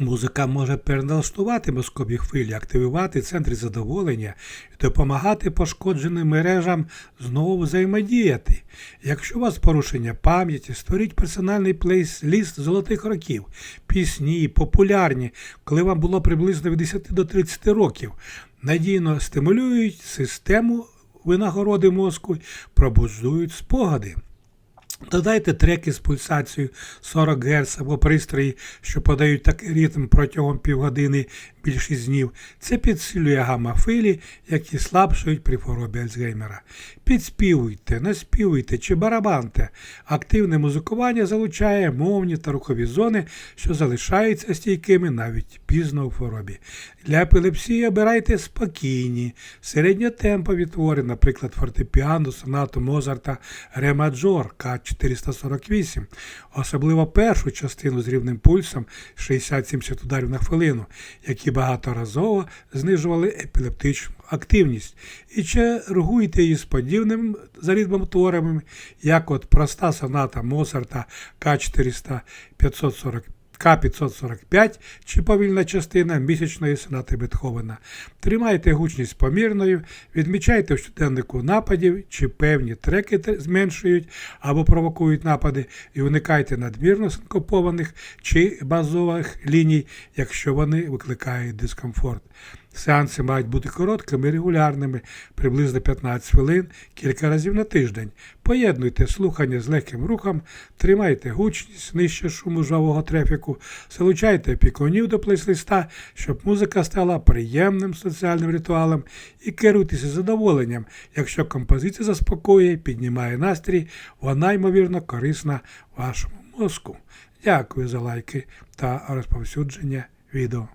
Музика може переналаштувати мозкові хвилі, активувати центри задоволення і допомагати пошкодженим мережам знову взаємодіяти. Якщо у вас порушення пам'яті, створіть персональний плейліст золотих років, пісні, популярні, коли вам було приблизно від 10 до 30 років, надійно стимулюють систему винагороди мозку, пробуджують спогади. Додайте треки з пульсацією 40 Гц або пристрої, що подають такий ритм протягом півгодини більшість днів. Це підсилює гамма-хвилі, які слабшують при хворобі Альцгеймера. Підспівуйте, наспівуйте чи барабанте. Активне музикування залучає мовні та рухові зони, що залишаються стійкими навіть пізно у хворобі. Для епілепсії обирайте спокійні, середньотемпові твори, наприклад, фортепіано, сонату Мозарта, ре маджор К448, особливо першу частину з рівним пульсом 60-70 ударів на хвилину, які багаторазово знижували епілептичну активність. І чергуйте її з подібним за творами, як от проста соната Моцарта К400 540 К545 чи повільна частина місячної сонати Бетховена. Тримайте гучність помірною, відмічайте в щоденнику нападів, чи певні треки зменшують або провокують напади, і уникайте надмірно синкопованих чи базових ліній, якщо вони викликають дискомфорт. Сеанси мають бути короткими регулярними, приблизно 15 хвилин, кілька разів на тиждень. Поєднуйте слухання з легким рухом, тримайте гучність нижче шуму жвавого трефіку, залучайте опікунів до плейслиста, щоб музика стала приємним соціальним ритуалом і керуйтеся задоволенням. Якщо композиція заспокоює, піднімає настрій, вона ймовірно корисна вашому мозку. Дякую за лайки та розповсюдження відео.